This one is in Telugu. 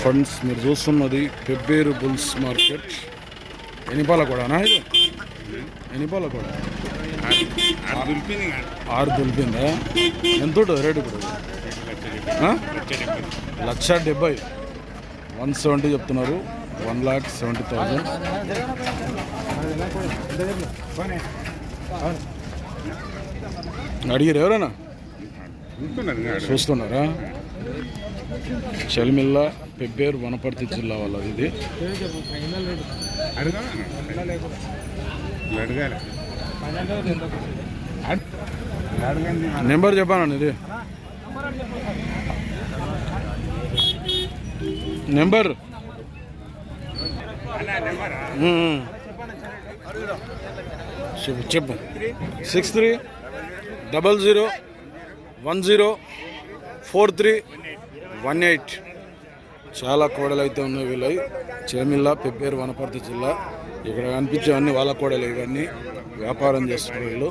ఫ్రెండ్స్ మీరు చూస్తున్నది పెబ్బేరు బుల్స్ మార్కెట్. ఎనిపాల కూడానా ఇది? ఎనిపాల కూడా ఆరు దులిపిందా. ఎంత రేటు ఇప్పుడు? లక్ష డెబ్బై. వన్ సెవెంటీ చెప్తున్నారు. One lakh seventy thousand. అడిగారు ఎవరైనా? చూస్తున్నారా? చలిమిల్ల పెబ్బేరు వనపర్తి జిల్లా వాళ్ళది ఇది. నెంబర్ చెప్పానండి ఇది నెంబర్? చెప్పు చెప్పు. Six three double zero one zero four three one eight. చాలా కోడలు అయితే ఉన్నాయి వీళ్ళవి చేమిల్ల పెబ్బేరు వనపర్తి జిల్లా. ఇక్కడ కనిపించేవన్నీ వాళ్ళ కోడలు ఇవన్నీ. వ్యాపారం చేస్తున్నారు వీళ్ళు.